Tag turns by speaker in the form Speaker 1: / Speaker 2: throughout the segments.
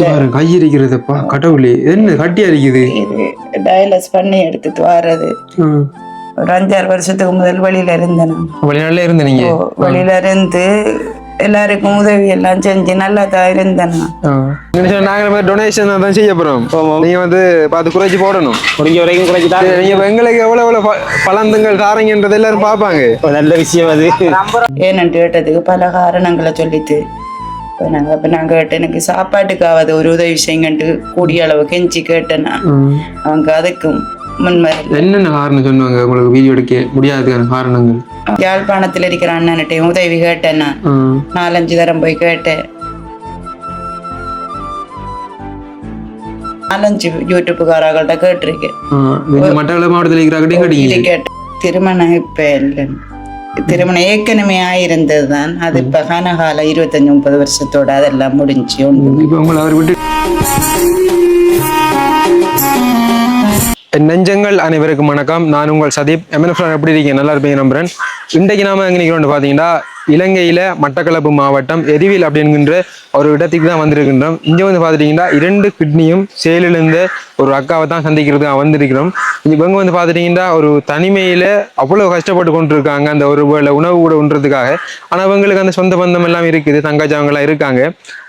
Speaker 1: பாரு கை இருக்கிறதப்பா கடவுளே என்ன கட்டி அரிக்குது
Speaker 2: இது டயலஸ் பண்ணி எடுத்துட்டு வர்றது
Speaker 1: ம்.
Speaker 2: ஒரு அஞ்சாறு வருஷத்துக்கு முதல் வெளியில இருந்தேன் நான்.
Speaker 1: வெளிநாட்டுல இருந்த நீங்க?
Speaker 2: வெளியில இருந்து எல்லாருக்கும் உதவி எல்லாம் செஞ்சு நல்லா தான் இருந்தேன்
Speaker 1: நாங்க டொனேஷன் தான் செய்ய போறோம். நீங்க வந்து பார்த்து குறைச்சி போடணும்.
Speaker 3: முடிஞ்ச வரைக்கும் குறைச்சி
Speaker 1: சரி, நீங்க இப்ப எங்களுக்கு எவ்வளவு எவ்வளவு பழந்தங்கள் தாரீங்கன்றது எல்லாரும் பாப்பாங்க
Speaker 3: நல்ல விஷயம் அது.
Speaker 2: ஏன்னு கேட்டதுக்கு பல காரணங்களை சொல்லிட்டு இப்போ நாங்கள் இப்போ நான் கேட்டேன் எனக்கு சாப்பாட்டுக்காவது ஒரு உதவி செய்யுங்கன்ட்டு கூடிய அளவு கெஞ்சி கேட்டேன் நான் அவங்க அதுக்கும் முன்வரல
Speaker 1: என்னென்ன காரணம் சொன்னாங்க உங்களுக்கு வீடியோ எடுக்க முடியாதுக்கான காரணங்கள்
Speaker 2: யாழ்ப்பாணத்தில் இருக்கிற அண்ணன்கிட்டையும் உதவி கேட்டேன் நான். நாலஞ்சு தரம் போய் கேட்டேன் நாலஞ்சு யூடியூப்புக்காரர்கள்ட்ட கேட்டிருக்கேன்
Speaker 1: மட்டக்களப்பு மாவட்டத்தில்
Speaker 2: கேட்டேன் திருமணம் இப்போ இல்லை திருமணம் ஏற்கனவே ஆயிருந்தது தான் அது இப்போ கனகால இருபத்தஞ்சு முப்பது வருஷத்தோட அதெல்லாம் முடிஞ்சு
Speaker 1: நெஞ்சங்கள் அனைவருக்கும் வணக்கம். நான் உங்கள் சதீப். எம்என்எஃப் எப்படி இருக்கீங்க? நல்லா இருப்பீங்க நம்புறேன். இன்றைக்கு நாம எங்க நிற்கிறோம் பார்த்தீங்கன்னா இலங்கையில மட்டக்களப்பு மாவட்டம் எரிவில் அப்படிங்கிற ஒரு இடத்துக்கு தான் வந்திருக்கின்றோம். இங்க வந்து பார்த்துட்டிங்கன்னா இரண்டு கிட்னியும் செயலிழந்த ஒரு அக்காவை தான் சந்திக்கிறதுக்கு வந்திருக்கிறோம். இவங்க வந்து பார்த்துட்டிங்கன்னா ஒரு தனிமையில அவ்வளவு கஷ்டப்பட்டு கொண்டு இருக்காங்க அந்த ஒரு உணவு கூட உண்றதுக்காக. ஆனா அவங்களுக்கு அந்த சொந்த பந்தம் எல்லாம் இருக்குது தங்கச்சி அவங்கெல்லாம் இருக்காங்க.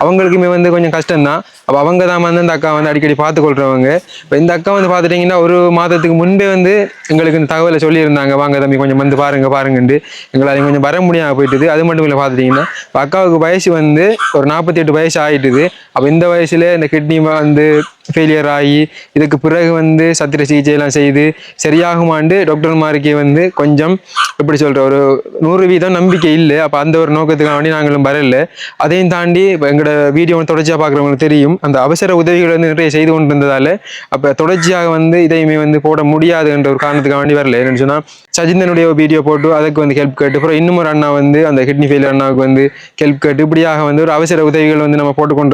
Speaker 1: அவங்களுக்குமே வந்து கொஞ்சம் கஷ்டம்தான். அப்போ அவங்க தான் வந்து அந்த அக்கா வந்து அடிக்கடி பார்த்து கொள்றவங்க இப்போ இந்த அக்கா வந்து பார்த்துட்டிங்கன்னா ஒரு மாதத்துக்கு முன்பே வந்து எங்களுக்கு இந்த தகவலை சொல்லியிருந்தாங்க. வாங்க தம்பி கொஞ்சம் வந்து பாருங்க பாருங்கன்ட்டு. எங்களால் கொஞ்சம் வர முடியாம போயிட்டுது. அது மட்டும் இல்லை பார்த்துட்டிங்கன்னா இப்போ அக்காவுக்கு வயசு வந்து ஒரு நாற்பத்தி எட்டு வயசு ஆகிட்டுது அப்போ இந்த வயசில் இந்த கிட்னி வந்து ஃபெயிலியர் ஆகி இதுக்கு பிறகு வந்து சத்திர சிகிச்சை எல்லாம் செய்து சரியாகுமாண்டு டாக்டர்மாருக்கே வந்து கொஞ்சம் எப்படி சொல்கிற ஒரு நூறு வீதம் நம்பிக்கை இல்லை. அப்போ அந்த ஒரு நோக்கத்துக்காக வேண்டி நாங்களும் வரல. அதையும் தாண்டி இப்போ எங்களோட வீடியோ தொடர்ச்சியாக பார்க்குறவங்களுக்கு தெரியும். அந்த அவசர உதவிகள் வந்து நிறைய செய்து கொண்டு இருந்ததால அப்போ தொடர்ச்சியாக வந்து இதையுமே வந்து போட முடியாது என்ற ஒரு காரணத்துக்காக வேண்டி வரல. என்னென்னு சொன்னால் சஜிந்தனுடைய வீடியோ போட்டு அதுக்கு வந்து ஹெல்ப் கேட்டு அப்புறம் இன்னும் ஒரு அண்ணா வந்து அந்த அந்த கிட்னி ஃபெயிலியர் அண்ணாவுக்கு வந்து ஹெல்ப் கேட்டு இப்படியாக வந்து ஒரு அவசர உதவிகள் வந்து நம்ம போட்டு கொண்டு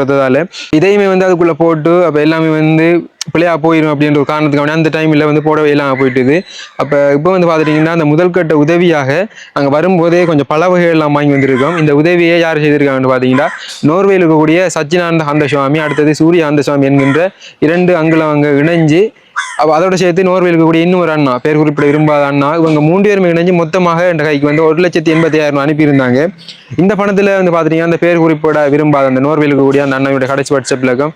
Speaker 1: இதையுமே வந்து அதுக்குள்ளே போட்டு அப்போ எல்லாமே வந்து பிள்ளையா போயிடும் அப்படின்ற ஒரு காரணத்துக்கு அந்த டைமில் வந்து போடவே இல்லாமல் போயிட்டுது. அப்போ இப்போ வந்து பார்த்துட்டிங்கன்னா அந்த முதல் கட்ட உதவியாக அங்கே வரும்போதே கொஞ்சம் பல வகைகள் எல்லாம் வாங்கி வந்திருக்கோம். இந்த உதவியை யார் செய்திருக்காங்கன்னு பார்த்தீங்கன்னா நோர்வேயில் இருக்கக்கூடிய சச்சினானந்த அந்த சுவாமி அடுத்தது சூரிய அந்த சுவாமி என்கின்ற இரண்டு அங்கே இணைஞ்சு அப்போ அதோட சேர்த்து நோர்வேல் இருக்கக்கூடிய இன்னும் ஒரு அண்ணா பேர் குறிப்பிட விரும்பாத அண்ணா இவங்க மூன்று பேருமே இணைஞ்சு மொத்தமாக என்ற கைக்கு வந்து ஒரு லட்சத்தி எண்பத்தி ஆயிரம் அனுப்பியிருந்தாங்க. இந்த பணத்தில் வந்து பார்த்தீங்கன்னா அந்த பேர் குறிப்பிட விரும்பாத அந்த நோர்வேல் இருக்கக்கூடிய அந்த அண்ணனுடைய கடைசி வாட்ஸ்அப் இலக்கம்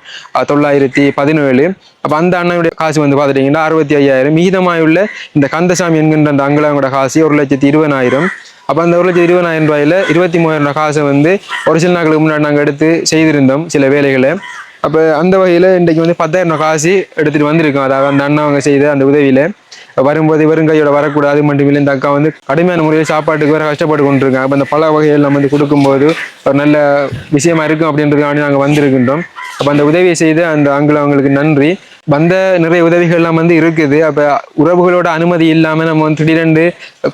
Speaker 1: தொள்ளாயிரத்தி பதினேழு. அப்போ அந்த அண்ணனுடைய காசு வந்து பார்த்துட்டிங்கன்னா அறுபத்தி ஐயாயிரம் மீதமாயுள்ள இந்த கந்தசாமி என்கின்ற அந்த அங்குலவங்களோட காசு ஒரு லட்சத்தி இருபதாயிரம். அப்போ அந்த ஒரு லட்சத்தி இருபதாயிரம் ரூபாயில இருபத்தி மூவாயிரம் ரூபாய் காசை வந்து ஒரு சில நாட்களுக்கு முன்னாடி நாங்கள் எடுத்து செய்திருந்தோம் சில வேலைகளை. அப்போ அந்த வகையில் இன்றைக்கு வந்து பத்தாயிரம் காசு எடுத்துகிட்டு வந்திருக்கோம். அதாவது அந்த அண்ணா அவங்க செய்த அந்த உதவியில். வரும்போது வெறும் கையோட வரக்கூடாது மட்டும் இல்லை இந்த அக்கா வந்து கடுமையான முறையில் சாப்பாட்டுக்கு வேறு கஷ்டப்பட்டு கொண்டிருக்காங்க. அப்போ அந்த பல வகைகள் நம்ம வந்து கொடுக்கும்போது ஒரு நல்ல விஷயமா இருக்கும் அப்படின்றதுக்காண்டி நாங்கள் வந்திருக்கின்றோம். அப்போ அந்த உதவியை செய்து அந்த அங்கிள் அவங்களுக்கு நன்றி. வந்த நிறைய உதவிகள்லாம் வந்து இருக்குது. அப்போ உறவுகளோட அனுமதி இல்லாமல் நம்ம வந்து திடீரென்று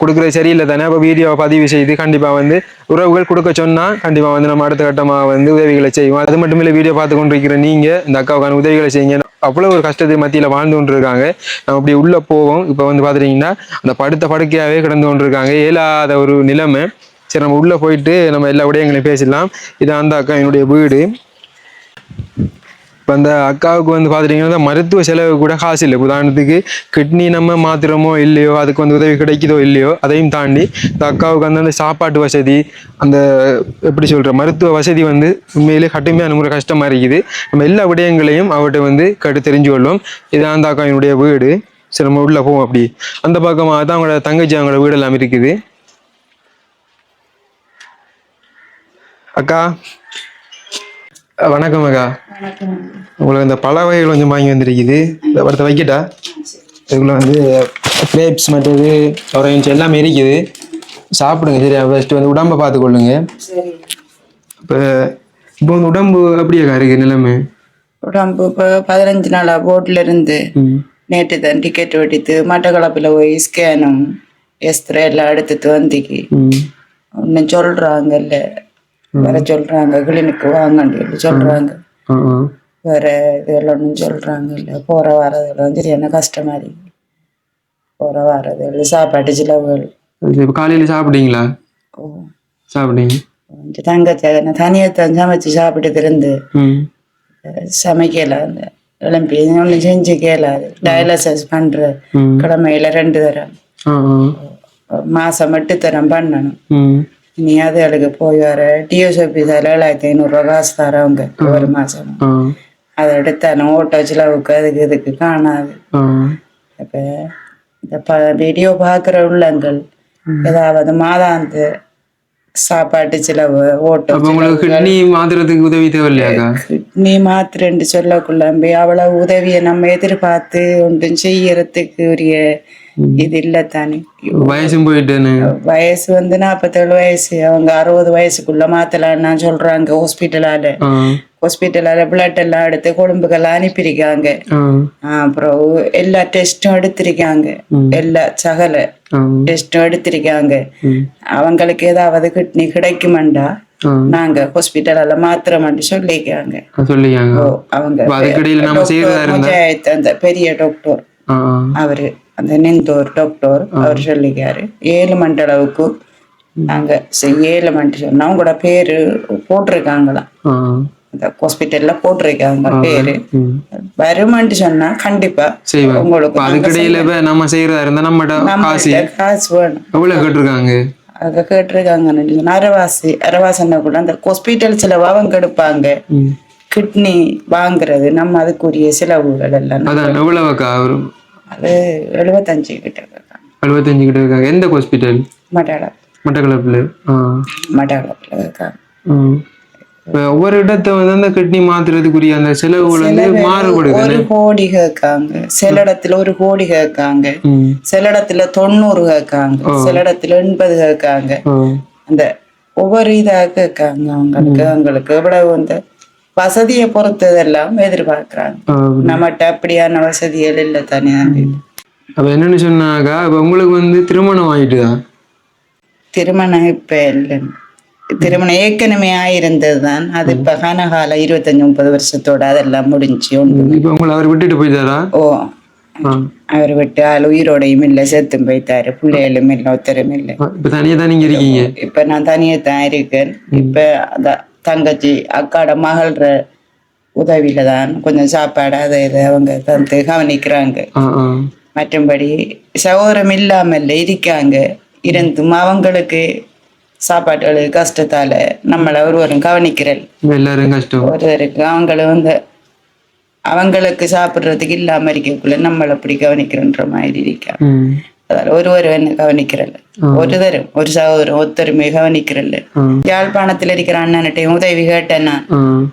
Speaker 1: கொடுக்குறது சரியில்லை தானே? அப்போ வீடியோவை பதிவு செய்து கண்டிப்பாக வந்து உறவுகள் கொடுக்க சொன்னால் கண்டிப்பாக வந்து நம்ம அடுத்த கட்டமாக வந்து உதவிகளை செய்வோம். அது மட்டும் இல்லை வீடியோ பார்த்து கொண்டிருக்கிற நீங்கள் இந்த அக்காவுக்கான உதவிகளை செய்யுங்க. அவ்வளோ ஒரு கஷ்டத்தை மத்தியில் வாழ்ந்து கொண்டு இருக்காங்க நம்ம அப்படி உள்ளே போவோம். இப்போ வந்து பார்த்துட்டிங்கன்னா அந்த படுத்த படுக்கையாகவே கிடந்து கொண்டு இருக்காங்க இயலாத ஒரு நிலைமை. சரி நம்ம உள்ளே போயிட்டு நம்ம எல்லா விடயங்களையும் பேசிடலாம். இது அந்த அக்கா என்னுடைய வீடு. இப்போ அந்த அக்காவுக்கு வந்து பார்த்துட்டிங்கன்னா மருத்துவ செலவு கூட காசு இல்லை. உதாரணத்துக்கு கிட்னி நம்ம மாத்திரமோ இல்லையோ அதுக்கு வந்து உதவி கிடைக்குதோ இல்லையோ அதையும் தாண்டி இந்த அக்காவுக்கு வந்து அந்த சாப்பாட்டு வசதி அந்த எப்படி சொல்கிற மருத்துவ வசதி வந்து உண்மையிலே கடுமையான முறை கஷ்டமாக இருக்குது. நம்ம எல்லா விடயங்களையும் அவர்கிட்ட வந்து கட்டு தெரிஞ்சு கொள்வோம். இது அந்த அக்காவினுடைய வீடு. சரி நம்ம உள்ளே போவோம் அப்படி. அந்த பக்கமாக தான் அவங்களோட தங்கச்சி அவங்களோட வீடெல்லாம் இருக்குது. அக்கா. வணக்கம் அக்கா. உங்களுக்கு இந்த பல வகைகள் கொஞ்சம் வாங்கி வந்திருக்குது. இந்த படத்தை வைக்கட்டா? இதுக்குள்ள வந்து கிரேப்ஸ் மற்றது ஆரஞ்சு எல்லாமே இருக்குது. சாப்பிடுங்க சரியா? ஃபர்ஸ்ட் வந்து உடம்பை பார்த்துக்கொள்ளுங்க. இப்போ இப்போ வந்து உடம்பு அப்படியாக்கா இருக்கு நிலைமை?
Speaker 2: உடம்பு இப்போ பதினஞ்சு நாளா போட்ல இருந்து நேற்று தான் டிக்கெட் வெட்டித்து மட்டக்களப்பில் போய் ஸ்கேனும் எஸ்திரை எல்லாம் எடுத்துட்டு வந்திக்கு.
Speaker 1: ம்.
Speaker 2: ஒன்றும் வேற சொல்றாங்க கிளினிக்கு வாங்கன்னு சொல்லி சொல்றாங்க. வேற இதெல்லாம் சொல்றாங்க. இல்லை போற வரதெல்லாம் சரியான கஷ்டமா இருக்கு போற வரது சாப்பாட்டு செலவுகள்.
Speaker 1: சரி இப்போ காலையில் சாப்பிட்டீங்களா? சாப்பிட்டீங்க?
Speaker 2: தங்கச்சி நான் தனியாக தான் சமைச்சு சாப்பிட்டு
Speaker 1: ம்.
Speaker 2: சமைக்கல. எழும்பி ஒன்றும் செஞ்சு கேளாது டயாலிசிஸ் பண்ற. கிழமையில ரெண்டு தரம். மாசம் எட்டு தரம் பண்ணணும்.
Speaker 1: ம்
Speaker 2: நீ அதுகளுக்கு போய் வர? டிஎஸ்ஓபி ஏழாயிரத்தி ஐநூறுரூவா காசு தரவங்க ஒரு மாசம். அதை எடுத்தாலும் ஓட்டோ செலவுக்கு அதுக்கு இதுக்கு காணாது. இப்ப இந்த ப வீடியோ பார்க்குற உள்ளங்கள் ஏதாவது மாதாந்து சாப்பாட்டு செலவு ஓட்டோ
Speaker 1: அப்ப உங்களுக்கு கிட்னி மாத்துறதுக்கு உதவி தேவையில்லையாக்கா?
Speaker 2: நீ மாத்திரண்டு சொல்லக்குள்ளம்பி அவ்வளவு உதவியை நம்ம எதிர்பார்த்து ஒன்றும் செய்யறதுக்கு உரிய இது இல்லை தானே.
Speaker 1: வயசும் போயிட்டேன்னு.
Speaker 2: வயசு வந்து நாற்பத்தேழு வயசு. அவங்க அறுபது வயசுக்குள்ள மாத்தலாம்னா சொல்றாங்க ஹாஸ்பிட்டலால. ஹாஸ்பிட்டலால பிளட் எல்லாம் எடுத்து கொழும்புக்கெல்லாம் அனுப்பியிருக்காங்க. அப்புறம் எல்லா டெஸ்டும் எடுத்திருக்காங்க. எல்லா சகல டெஸ்டும் எடுத்திருக்காங்க. அவங்களுக்கு ஏதாவது கிட்னி கிடைக்குமாண்டா? நாங்க ஹாஸ்பிட்டலால மாத்திரமாட்டு சொல்லிக்காங்க அவங்க அந்த பெரிய டாக்டர் அவரு அந்த நெந்தூர் டாக்டர் அவர் சொல்லிக்காரு ஏழு மணி அளவுக்கு நாங்க ஏழு மணி சொன்னா உங்களோட பேரு போட்டிருக்காங்களாம். அந்த ஹாஸ்பிட்டல்ல போட்டிருக்காங்க பேரு.
Speaker 1: ம்.
Speaker 2: வருமான்ட்டு சொன்னா கண்டிப்பா உங்களுக்கு
Speaker 1: அதுக்கிடையில நம்ம செய்யறதா இருந்தா நம்மகிட்ட காசு
Speaker 2: வேணும்.
Speaker 1: எவ்வளவு கேட்டிருக்காங்க?
Speaker 2: அங்க கேட்டிருக்காங்கன்னு சொன்னா அரவாசி அரவாசன்னா கூட அந்த ஹாஸ்பிட்டல் செலவு அவங்க எடுப்பாங்க. கிட்னி வாங்குறது நம்ம அதுக்குரிய செலவுகள் எல்லாம்
Speaker 1: எவ்வளவுக்கா
Speaker 2: அது எழுபத்தஞ்சு கிட்ட
Speaker 1: எழுபத்தஞ்சு கிட்ட இருக்காங்க. எந்த ஹாஸ்பிட்டல்
Speaker 2: மட்டாள
Speaker 1: மட்டக்களப்புல.
Speaker 2: மட்டாளத்துல இருக்காங்க
Speaker 1: ஒவ்வொரு இடத்த வந்து அந்த கிட்னி மாத்துறதுக்குரிய அந்த செலவுகள் வந்து மாறுபடுது
Speaker 2: ஒரு கோடி கேட்காங்க. சில இடத்துல ஒரு கோடி கேட்காங்க. சில இடத்துல தொண்ணூறு கேட்காங்க. சில இடத்துல எண்பது கேட்காங்க. அந்த ஒவ்வொரு இதாக கேட்காங்க. அவங்களுக்கு அவங்களுக்கு எவ்வளவு வந்து வசதியை பொறுத்ததெல்லாம் எதிர்பார்க்கறாங்க. நம்மகிட்ட அப்படியான வசதிகள் இல்லை தானே
Speaker 1: அப்ப என்னன்னு சொன்னாக்கா இப்ப உங்களுக்கு வந்து திருமணம் ஆயிட்டுதா?
Speaker 2: திருமணம் இப்ப இல்லை திருமணம் ஏற்கனவே ஆயிருந்தது தான் அது இப்ப கனகால இருபத்தஞ்சு முப்பது வருஷத்தோட அதெல்லாம் முடிஞ்சு
Speaker 1: இப்ப உங்களை அவர் விட்டுட்டு போயிட்டாரா?
Speaker 2: ஓ. அவர் விட்டு ஆள் உயிரோடையும் இல்லை செத்தும் போய்த்தாரு பிள்ளைகளும் இல்லை ஒத்தரும் இல்லை.
Speaker 1: இப்ப தனியா தான் நீங்க இருக்கீங்க?
Speaker 2: இப்ப நான் தனியே தான் இருக்கேன் இப்ப அந்த தங்கச்சி அக்காட மகள்ற உதவியில தான் கொஞ்சம் சாப்பாடு அதை இதை அவங்க தந்து கவனிக்கிறாங்க. மற்றும்படி சகோதரம் இல்லாமல் இருக்காங்க. இருந்தும் அவங்களுக்கு சாப்பாட்டுகளுக்கு கஷ்டத்தால நம்மளை ஒருவரும் கவனிக்கிறல்.
Speaker 1: எல்லாரும் கஷ்டம்.
Speaker 2: ஒருவருக்கு அவங்களும் வந்து அவங்களுக்கு சாப்பிடுறதுக்கு இல்லாம இருக்கக்குள்ள நம்மளை அப்படி கவனிக்கிறன்ற மாதிரி இருக்காங்க
Speaker 1: ம்.
Speaker 2: அதால ஒருவர் என்ன கவனிக்கிறல்ல ஒரு தரம் ஒரு சகோதரம் ஒருத்தருமே கவனிக்கிறல்ல. யாழ்ப்பாணத்துல இருக்கிற அண்ணன்கிட்டையும் உதவி கேட்டேன் நான்.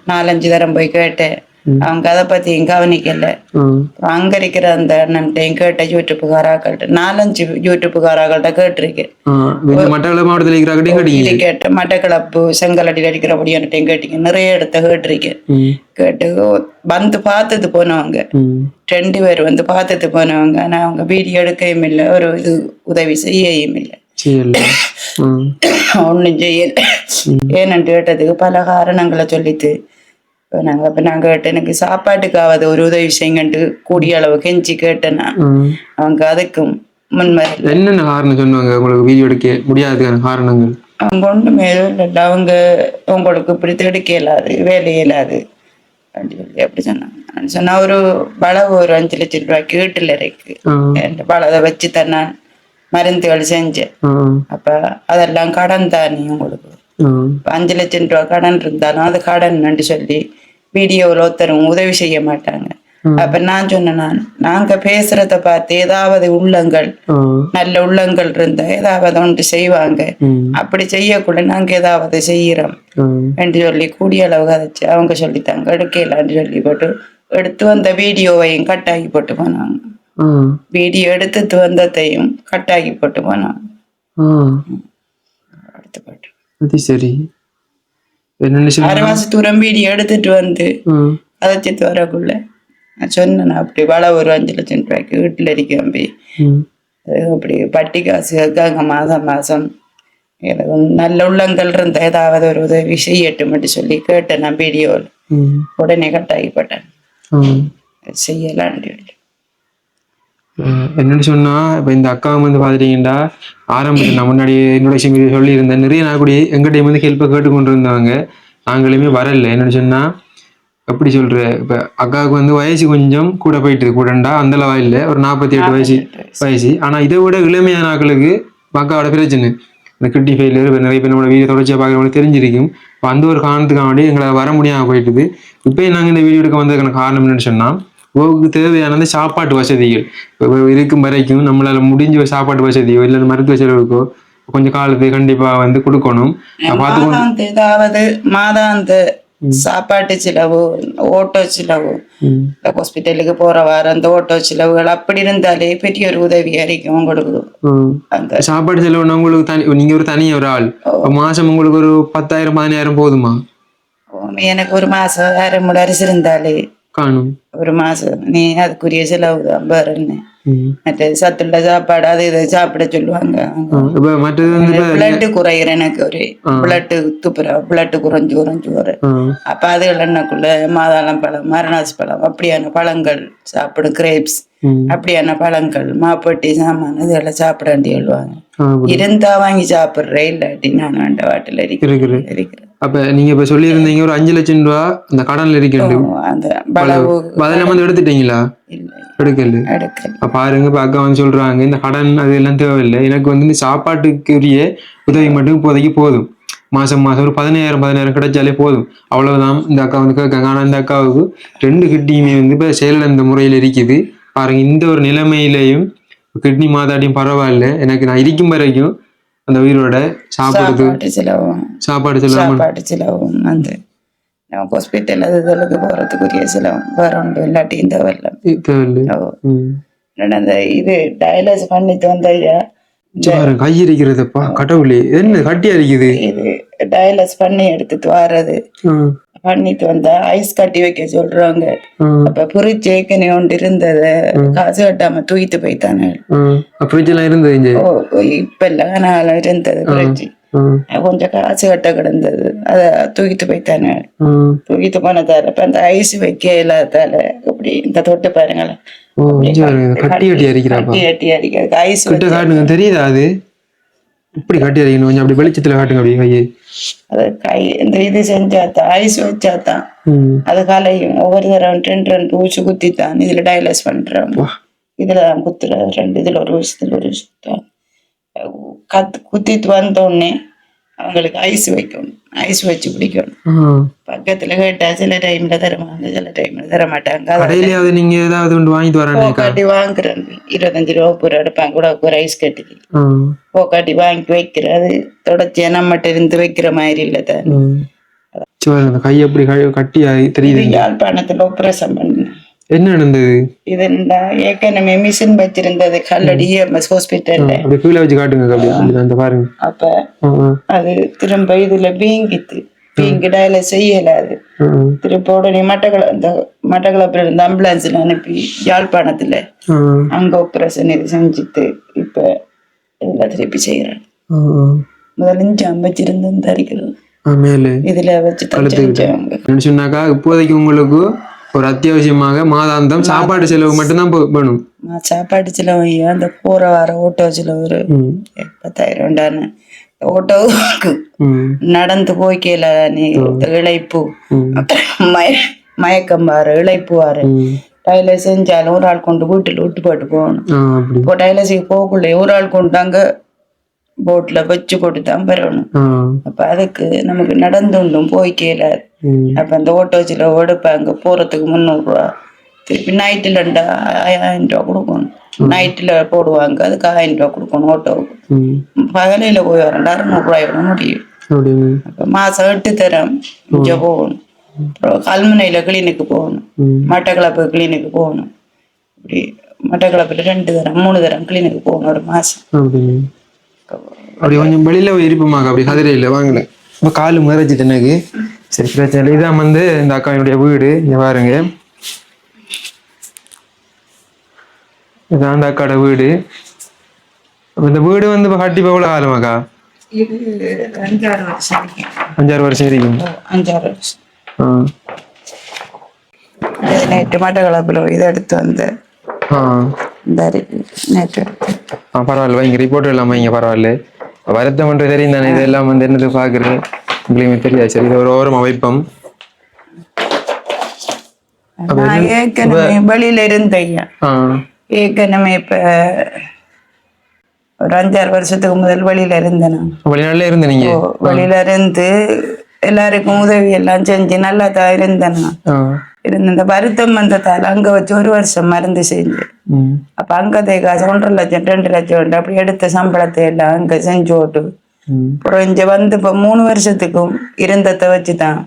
Speaker 2: நாலஞ்சு தரம் போய் கேட்டேன். அவங்க அதை பத்தியும் கவனிக்கல.
Speaker 1: ஆ.
Speaker 2: அப்புறம் அங்க இருக்கிற அந்த அண்ணன்கிட்டையும் கேட்ட யூடியூப்புக்காராக்கள்கிட்ட நாலஞ்சு யூடியூப்புக்காராக்கள்கிட்ட கேட்டிருக்கேன்
Speaker 1: ஆ. இந்த மட்டக்களப்பு மாவட்டத்தில் இருக்கிறாக்கிட்டையும் கட்டிங்க.
Speaker 2: இது கேட்டேன் மட்டக்களப்பு செங்கலடியில் இருக்கிறபடியான்ட்டையும் கேட்டீங்க. நிறைய இடத்த கேட்டிருக்கேன். கேட்டு வந்து பார்த்துட்டு போனவங்க. ரெண்டு பேர் வந்து பார்த்துட்டு போனவங்க. ஆனா அவங்க வீடியோ எடுக்கவும் இல்லை ஒரு இது உதவி செய்யவும் இல்லை. ஒன்றும் செய்யல. ஏன்னு கேட்டதுக்கு பல காரணங்களை சொல்லிட்டு நாங்கள் இப்போ நான் கேட்டேன் எனக்கு சாப்பாட்டுக்காவது ஒரு உதவி செய்யுங்கன்ட்டு கூடிய அளவு கெஞ்சி கேட்டேன். அவங்க அதுக்கும் முன்வரல
Speaker 1: என்னென்ன காரணம் சொன்னாங்க உங்களுக்கு வீடியோ எடுக்க முடியாதுக்கான காரணங்கள்
Speaker 2: அவங்க ஒன்றுமே இல்லை அவங்க உங்களுக்கு இப்படி எடுக்க இயலாது வேலை இயலாது அப்படி சொல்லி அப்படி சொன்னாங்க சொன்னா ஒரு வளவு ஒரு அஞ்சு லட்சம் ரூபாய்க்கு வீட்டில் இருக்கு வளவை வச்சு தான் நான் மருந்துகள் செஞ்சேன். அப்ப அதெல்லாம் கடன் தானே உங்களுக்கு அஞ்சு லட்சம் ரூபாய் கடன் இருந்தாலும் அது கடன் சொல்லி வீடியோவில் ஒருத்தரும் உதவி செய்ய மாட்டாங்க அப்ப நான் சொன்னேன் நான் நாங்க பேசுறத பார்த்து ஏதாவது உள்ளங்கள். நல்ல உள்ளங்கள் இருந்தா ஏதாவது ஒன்று செய்வாங்க. அப்படி செய்யக்குள்ள நாங்க ஏதாவது செய்யறோம். என்று சொல்லி கூடிய அளவு கதைச்சு அவங்க சொல்லித்தாங்க எடுக்கலான்னு சொல்லி போட்டு எடுத்து வந்த வீடியோவையும் கட்டாக்கி போட்டு போனாங்க. வீடியோ எடுத்துட்டு வந்ததையும் கட்டாக்கி போட்டு போனாங்க
Speaker 1: ஆ.
Speaker 2: எடுத்து போட்டு
Speaker 1: அது சரி என்னென்ன சொன்னா
Speaker 2: அரை மாச தூரம் வீடியோ எடுத்துட்டு வந்து. அதைச்சிட்டு வரக்குள்ள நான் சொன்னேன் அப்படி வள ஒரு அஞ்சு லட்சம் ரூபாய்க்கு வீட்டில்
Speaker 1: ம்.
Speaker 2: அது அப்படி பட்டி காசு கேட்காங்க மாதம் மாதம் நல்ல உள்ளங்கள் இருந்த ஏதாவது ஒரு உதவி செய்யட்டும் மட்டும் சொல்லி கேட்டேன் நான் வீடியோவில். உடனே கட்டாகி போட்டேன். செய்யலான்னு
Speaker 1: என்னன்னு சொன்னா இப்ப இந்த அக்கா வந்து பாத்துட்டீங்கன்னா ஆரம்பத்தில் நான் முன்னாடி இன்ட்ரோடக்ஷன் வீடியோ சொல்லியிருந்தேன். நிறைய நாள் கூட எங்கிட்ட வந்து ஹெல்ப்பை கேட்டு கொண்டு இருந்தாங்க நாங்களுமே வரல. என்னன்னு சொன்னா எப்படி சொல்ற? இப்ப அக்காவுக்கு வந்து வயசு கொஞ்சம் கூட போயிட்டு கூடண்டா அந்த அளவா இல்ல. ஒரு நாற்பத்தி எட்டு வயசு. வயசு. ஆனா இதை விட இளமையான ஆட்களுக்கு இப்ப அக்காவோட பிரச்சனை. இந்த கிட்னி ஃபெயிலியர் நிறைய பேர் நம்மளோட வீடியோ தொடர்ச்சியாக பார்க்குறவங்களுக்கு தெரிஞ்சிருக்கும். இப்போ அந்த ஒரு காரணத்துக்காண்டி எங்களை வர முடியாம போயிட்டுது. இப்போ நாங்கள் இந்த வீடியோ எடுக்க வந்ததுக்கான காரணம் என்னன்னு சொன்னா உங்களுக்கு தேவையானது சாப்பாட்டு வசதிகள். இருக்கும் வரைக்கும் நம்மளால முடிஞ்ச சாப்பாட்டு வசதியோ இல்லை மருத்துவ செலவுக்கோ கொஞ்சம் காலத்துக்கு கண்டிப்பா வந்து கொடுக்கணும்.
Speaker 2: ஏதாவது மாதாந்த சாப்பாட்டு செலவு ஓட்டோ செலவு. ஹாஸ்பிட்டலுக்கு போற வாரம் அந்த ஓட்டோ செலவுகள் அப்படி இருந்தாலே பெரிய ஒரு உதவியா இருக்கும் உங்களுக்கு. அந்த
Speaker 1: சாப்பாடு செலவுனா உங்களுக்கு தனி நீங்க ஒரு தனி ஒரு ஆள். மாசம் உங்களுக்கு ஒரு பத்தாயிரம் பதினாயிரம் போதுமா?
Speaker 2: எனக்கு ஒரு மாசம் அரை மூணு அரிசி இருந்தாலே.
Speaker 1: காணும்
Speaker 2: ஒரு மாசம் நீ அதுக்குரிய செலவு தான் பாருன்னு. மற்ற சத்துள்ள சாப்பாடு அது இதை சாப்பிட சொல்லுவாங்க பிளட்டு குறையிற எனக்கு ஒரு பிளட்டு துப்புற பிளட்டு குறைஞ்சு குறைஞ்சு வரும்
Speaker 1: ஆ,
Speaker 2: அப்ப அதுகள் என்னக்குள்ள மாதாளம் பழம் மரணாசி பழம் அப்படியான பழங்கள் சாப்பிடும் கிரேப்ஸ். அப்படியான பழங்கள் மாப்பட்டி சாமான் இதெல்லாம் சாப்பிட வேண்டி சொல்லுவாங்க
Speaker 1: ஆ, அப்படி
Speaker 2: இருந்தா வாங்கி சாப்பிடுறேன் இல்லாட்டி நான் வேண்ட வாட்டில் இருக்கிறேன் இருக்கிறேன்
Speaker 1: அப்ப நீங்க இப்ப சொல்லியிருந்தீங்க ஒரு அஞ்சு லட்சம் ரூபா அந்த கடன்ல இருக்கு
Speaker 2: அந்த பலவு
Speaker 1: அதெல்லாம் வந்து எடுத்துட்டீங்களா? எடுக்கல. பாருங்க இப்ப அக்கா வந்து சொல்றாங்க இந்த கடன் அது எல்லாம் தேவையில்லை. எனக்கு வந்து இந்த சாப்பாட்டுக்குரிய உதவி மட்டும் இப்போதைக்கு போதும். மாசம் மாசம் ஒரு பதினாயிரம் பதினாயிரம் கிடைச்சாலே போதும். அவ்வளவுதான் இந்த அக்கா வந்து கேட்காங்க. ஆனா இந்த அக்காவுக்கு ரெண்டு கிட்னியுமே வந்து இப்ப செயலிழந்த முறையில் இருக்குது. பாருங்க இந்த ஒரு நிலைமையிலையும் கிட்னி மாதாட்டியும் பரவாயில்ல. எனக்கு நான் இருக்கும் வரைக்கும் அந்த உயிரோட சாப்பாடு செல்லாம
Speaker 2: சாப்பாட்டு செலவும் வந்து. நமக்கு ஹாஸ்பிட்டல் அது இதழுக்கு போறதுக்குரிய செலவும். வேற ஒன்று ஓ.
Speaker 1: ம்.
Speaker 2: இல்லைன்னா அந்த இது டயலஸ் பண்ணிட்டு வந்த
Speaker 1: கை இருக்கிறதப்பா கடவுளே. என்ன கட்டி அரிக்குது
Speaker 2: இது டயலஸ் பண்ணி எடுத்துட்டு வர்றது. பண்ணிட்டு வந்தா ஐஸ் கட்டி வைக்க சொல்றாங்க. அப்ப புரிச்சு ஏற்கனவே ஒன்று இருந்தது. காசு கட்டாம தூக்கிட்டு போய்த்தானே
Speaker 1: இருந்தது
Speaker 2: இப்ப இல்ல நாளும் இருந்தது புரிச்சு. கொஞ்சம் காசு கட்ட கிடந்தது. அத தூக்கிட்டு போய்த்தானே. தூக்கிட்டு போனதால இப்ப அந்த ஐஸ் வைக்க இல்லாதால இப்படி இந்த தொட்டு பாருங்களேன்.
Speaker 1: கட்டி கட்டி
Speaker 2: அடிக்கிறது ஐஸ்
Speaker 1: தெரியுதா அது? இப்படி கட்டி அரிக்கணும் கொஞ்சம் அப்படி வெளிச்சத்துல காட்டுங்க அப்படியே கையை.
Speaker 2: அது கை இந்த இது செஞ்சாதான் ஐஸ் வச்சாதான். அது காலையும் ஒவ்வொரு தடவை ரெண்டு ரெண்டு ஊசி குத்தித்தான். இதுல டயலஸ் பண்றோம். இதுல தான் குத்துற ரெண்டு இதுல ஒரு இதுல ஒரு ஊசி தான் கத்து குத்திட்டு வந்த உடனே அவங்களுக்கு ஐஸ் வைக்கணும். ஐஸ் வச்சு பிடிக்கணும். பக்கத்துல கேட்டா சில டைம்ல தருவாங்க சில டைம்ல தர மாட்டாங்க அதை
Speaker 1: கடையிலயாவது நீங்க ஏதாவது ஒன்று வாங்கிட்டு வரேன்
Speaker 2: போக்காட்டி வாங்குறேன். இருபத்தஞ்சு ரூபா பூரா எடுப்பாங்க கூட ஒரு ஐஸ் கட்டி போக்காட்டி வாங்கி வைக்கிற அது தொடர்ச்சியா நம்மகிட்ட இருந்து வைக்கிற மாதிரி இல்ல தான்.
Speaker 1: கை எப்படி கட்டி தெரியுது.
Speaker 2: யாழ்ப்பாணத்துல ஆபரேஷன் பண்ணேன்.
Speaker 1: என்ன நடந்தது?
Speaker 2: இது ஏற்கனவே மிஷின் வச்சிருந்தது கல்லடி ஹாஸ்பிட்டல்ல
Speaker 1: அப்படி கீழே வச்சு காட்டுங்க அப்படி அந்த பாருங்க.
Speaker 2: அப்ப. அது திரும்ப இதுல வீங்கித்து வீங்கி டயல செய்யல அது. திரும்ப உடனே மட்டக்கள இந்த மட்டக்களப்புல இருந்த ஆம்புலன்ஸ்ல அனுப்பி யாழ்ப்பாணத்துல. அங்க ஆபரேஷன் இது செஞ்சுட்டு இப்ப இதுல திருப்பி. முதல்ல இஞ்சாம் வச்சிருந்தேன் தரிக்கிறது இதுல வச்சு
Speaker 1: சொன்னாக்கா இப்போதைக்கு உங்களுக்கு ஒரு அத்தியாவசியமாக மாதாந்தம் சாப்பாடு செலவு மட்டும்தான் வேணும்
Speaker 2: நான் சாப்பாடு செலவு அந்த போற வார ஓட்டோ செலவு ஒரு. பத்தாயிரம் உண்டான ஓட்டோவுக்கு. நடந்து போய்க்கல நீ இழைப்பு. மயக்கம் வாரு இழைப்பு வாரு
Speaker 1: ம்.
Speaker 2: டயலை செஞ்சாலும் ஒரு ஆள் கொண்டு வீட்டில் விட்டு போட்டு போகணும். இப்போ டயலஸுக்கு போகக்குள்ளே ஒரு ஆள் கொண்டு அங்க போட்ல வச்சு போட்டு தான்
Speaker 1: ஆ.
Speaker 2: அப்ப அதுக்கு நமக்கு நடந்துண்டும் போய்க்கல
Speaker 1: ம்.
Speaker 2: அப்ப அந்த ஓட்டோ சில எடுப்பாங்க போறதுக்கு முந்நூறுரூவா திருப்பி நைட்டில் ஆயிரம் ரூபா கொடுக்கணும். நைட்டில் போடுவாங்க அதுக்கு ஆயிரம் ரூபா கொடுக்கணும் ஓட்டோவுக்கு. பகலையில் போய் வரேன் அறுநூறுவாயோட முடியும்.
Speaker 1: அப்படி
Speaker 2: அப்போ மாதம் எட்டு தரம் இங்கே போகணும். அப்புறம் கல்முனையில் கிளினிக்கு போகணும். மட்டக்களப்பு கிளினிக்கு போகணும். இப்படி மட்டக்களப்பில் ரெண்டு தரம் மூணு தரம் கிளினிக்கு போகணும் ஒரு மாதம்
Speaker 1: அப்படி கொஞ்சம் வெளியில இருப்போமாக்கா அப்படி கதிரையில் வாங்கல இப்போ காலு மறைச்சிட்டு எனக்கு சரி பிரச்சனை இல்லை. இதான் வந்து இந்த அக்காவுடைய வீடு. இங்க பாருங்க. இதான் அந்த அக்காவோட வீடு. அப்ப இந்த வீடு வந்து இப்போ கட்டி எவ்வளோ காலமாக்கா?
Speaker 2: அஞ்சாறு வருஷம் இருக்கும்.
Speaker 1: அஞ்சாறு வருஷம் ஆ
Speaker 2: இது நேற்று மட்டக்களப்பில் இதை எடுத்து வந்து
Speaker 1: ஆ.
Speaker 2: நேற்று
Speaker 1: ஆ பரவாயில்ல. வைங்க ரிப்போர்ட் எல்லாம் வைங்க பரவாயில்ல. வருத்தம் பண்ணுறது தெரியும் தானே? இதெல்லாம் வந்து என்னது பார்க்குறது? உங்களுக்கு தெரியாது. சரி இது ஒரு ஓரமாக வைப்போம்
Speaker 2: நான் ஏற்கனவே வெளியில இருந்தையா ஏற்கனவே இப்ப ஒரு அஞ்சாறு வருஷத்துக்கு முதல் வெளியில இருந்தேன்.
Speaker 1: வெளிநாட்டுல இருந்து நீங்க?
Speaker 2: வெளியில இருந்து எல்லாருக்கும் உதவி எல்லாம் செஞ்சு நல்லா தான் இருந்தேன் இருந்த இந்த வருத்தம் வந்ததால அங்க வச்சு ஒரு வருஷம் மருந்து செஞ்சு. அப்ப அங்கத்தை காசு ஒன்றரை லட்சம் ரெண்டு லட்சம் உண்டு. அப்படி எடுத்த சம்பளத்தை எல்லாம் அங்க செஞ்சு ஓட்டு. அப்புறம் இங்க வந்து இப்ப மூணு வருஷத்துக்கும் இருந்ததை வச்சுதான்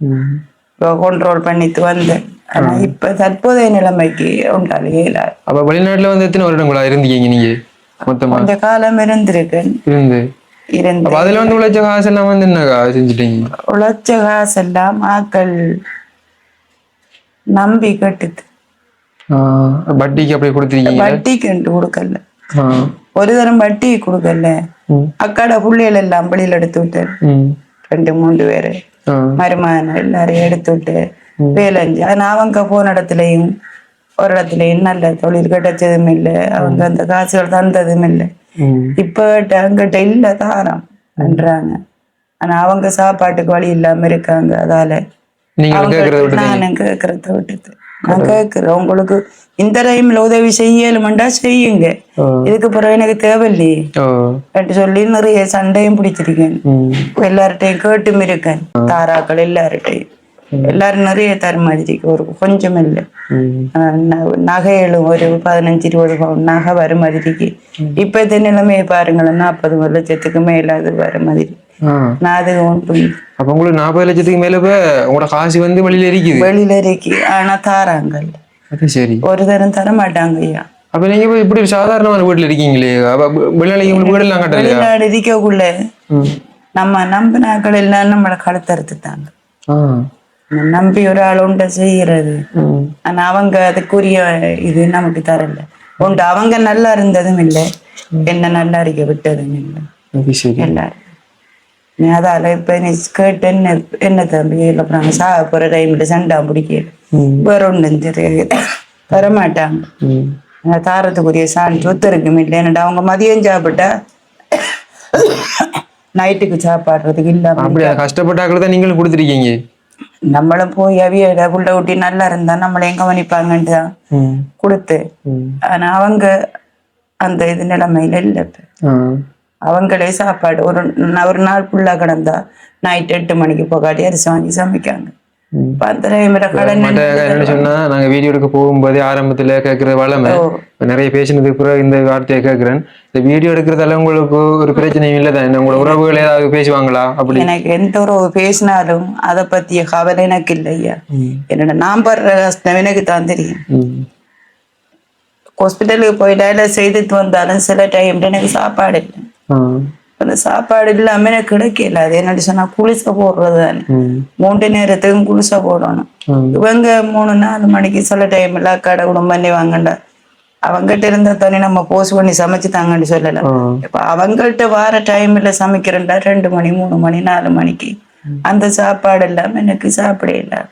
Speaker 1: ம்.
Speaker 2: இப்போ கண்ட்ரோல் பண்ணிட்டு வந்தேன். ஆனா இப்ப தற்போதைய நிலைமைக்கு உண்டால இயலாது
Speaker 1: அப்ப வெளிநாட்டுல வந்து எத்தனை வருடங்களா இருந்தீங்க நீங்க? மொத்தமா.
Speaker 2: கொஞ்ச காலம் இருந்திருக்கேன்
Speaker 1: இருந்து.
Speaker 2: இருந்து.
Speaker 1: அதுல வந்து உழைச்ச காசு எல்லாம் வந்து என்னக்கா செஞ்சுட்டீங்க?
Speaker 2: உழைச்ச காசெல்லாம் ஆக்கள் நம்பி கட்டுது.
Speaker 1: வட்டிக்கு அப்படியே கொடுத்துருக்கீங்க?
Speaker 2: வட்டி கண்டு கொடுக்கல. ஒரு தரம் வட்டி கொடுக்கல. அக்காட புள்ளைகள் எல்லாம் வெளியில எடுத்து விட்டேன்
Speaker 1: ம்.
Speaker 2: ரெண்டு மூணு பேரு. மருமகன் எல்லாரையும் எடுத்து விட்டு. வேலைஞ்சு. ஆனா அவங்க போன இடத்துலயும் ஒரு இடத்துலயும் நல்ல தொழில் கிடைச்சதும் இல்லை. அவங்க அந்த காசுகள் தந்ததும் இல்லை. இப்ப அங்கிட்ட இல்ல தாரம். பண்றாங்க ஆனா அவங்க சாப்பாட்டுக்கு வழி இல்லாம இருக்காங்க. அதால
Speaker 1: விட்டு
Speaker 2: நானும் கேக்குறத விட்டுட்டு நான் கேக்குறேன். உங்களுக்கு இந்த டைம்ல உதவி செய்யலுமெண்டா செய்யுங்க. இதுக்கு பிறகு எனக்கு தேவையில்லையே. என்று சொல்லி நிறைய சண்டையும் பிடிச்சிருக்கேன் எல்லார்ட்டையும் கேட்டும் இருக்கேன். தாராக்கள் எல்லார்ட்டையும் எல்லாரும் நிறைய தர மாதிரி. ஒரு கொஞ்சம் இல்லை.
Speaker 1: ம்.
Speaker 2: ஆஹ் ந- நகைகளும் ஒரு பதினஞ்சு இருபது பவுன் நகை வர மாதிரிக்கு இப்ப நிலைமையை பாருங்களேன். நாற்பது லட்சத்துக்கு மேல அது வர மாதிரி. ஒன்றும்
Speaker 1: அப்ப உங்களுக்கு நாற்பது லட்சத்துக்கு மேல இப்ப உங்களோட காசு வந்து வெளியில இருக்குது
Speaker 2: வெளியில இருக்கு ஆனா தாராங்கள்.
Speaker 1: அது சரி.
Speaker 2: ஒரு தரம் தர மாட்டாங்க ஐயா.
Speaker 1: அப்ப நீங்க இப்ப இப்படி சாதாரணமான வீட்டுல இருக்கீங்களே? அப்ப வெளிநாளைக்கு உங்களுக்கு வீடு எல்லாம் கட்டலையா
Speaker 2: வெளிநாடு இருக்கக்குள்ள நம்ம நம்பினாக்கள் எல்லாம் நம்மளை கழுத்தறுத்துட்டாங்க. நம்பி ஒரு ஆள் உண்டை செய்யறது. ஆனா அவங்க அதுக்குரிய இது நமக்கு தரல. உண்டு. அவங்க நல்லா இருந்ததும் இல்லை. என்ன நல்லா இருக்க விட்டதும் இல்லை. எல்லாரும். அதால இப்ப நீ கேட்டு என்ன என்ன தம்பி? அப்புறம் சாக போற டைம்ல சண்டா பிடிக்க வேற ஒன்றும் தெரியாது. தர மாட்டாங்க
Speaker 1: ம்.
Speaker 2: நான் தாரத்துக்குரிய சாணி சொத்து இருக்கும் இல்லை. என்னடா அவங்க மதியம் சாப்பிட்டா நைட்டுக்கு சாப்பாடுறதுக்கு இல்லாம
Speaker 1: அப்படியா? கஷ்டப்பட்டாக்கள் தான் நீங்களும் கொடுத்துருக்கீங்க.
Speaker 2: நம்மளும் போய் அவிய புள்ள ஊட்டி நல்லா இருந்தா நம்மளையும் கவனிப்பாங்கன்ட்டு தான் கொடுத்து ஆனா அவங்க அந்த இது நிலைமையில இல்லை அவங்களே சாப்பாடு. ஒரு ஒரு நாள் ஃபுல்லா கிடந்தா நைட் எட்டு மணிக்கு போகாட்டி அரிசி வாங்கி சமைக்காங்க
Speaker 1: சொன்னா நாங்க வீடியோ எடுக்க போகும்போதே ஆரம்பத்துல கேட்கற வளமை நிறைய பேசினதுக்கு பிறகு இந்த வார்த்தையை கேட்கிறேன் இந்த வீடியோ எடுக்கிறதால உங்களுக்கு ஒரு பிரச்சனையும் இல்லை தான்? உங்களோட உறவுகள் ஏதாவது பேசுவாங்களா? அப்படி.
Speaker 2: எனக்கு எந்த ஒரு பேசினாலும் அதை பத்திய கவலை எனக்கு இல்லையா என்னோட நான் படுற கஷ்டம் எனக்கு தான் தெரியும். ஹாஸ்பிட்டலுக்கு போய் செய்துட்டு வந்தாலும் சில டைம்ல எனக்கு சாப்பாடு இல்லை. அந்த சாப்பாடு இல்லாம எனக்கு கிடைக்கல. அது என்னடி சொன்னா குளிச போடுறது தானே. மூன்று நேரத்துக்கும் குளிச போடணும். இவங்க மூணு நாலு மணிக்கு சில டைம்ல கடை குடும்பம் பண்ணி வாங்கண்டா. அவங்ககிட்ட இருந்தா தானே நம்ம போஸ்ட் பண்ணி சமைச்சு தாங்கன்னு சொல்லலாம்
Speaker 1: ஆ.
Speaker 2: இப்ப அவங்கள்ட்ட வார டைம்ல சமைக்கிறேன்டா. ரெண்டு மணி மூணு மணி நாலு மணிக்கு. அந்த சாப்பாடு எல்லாம் எனக்கு சாப்பிட இல்லாது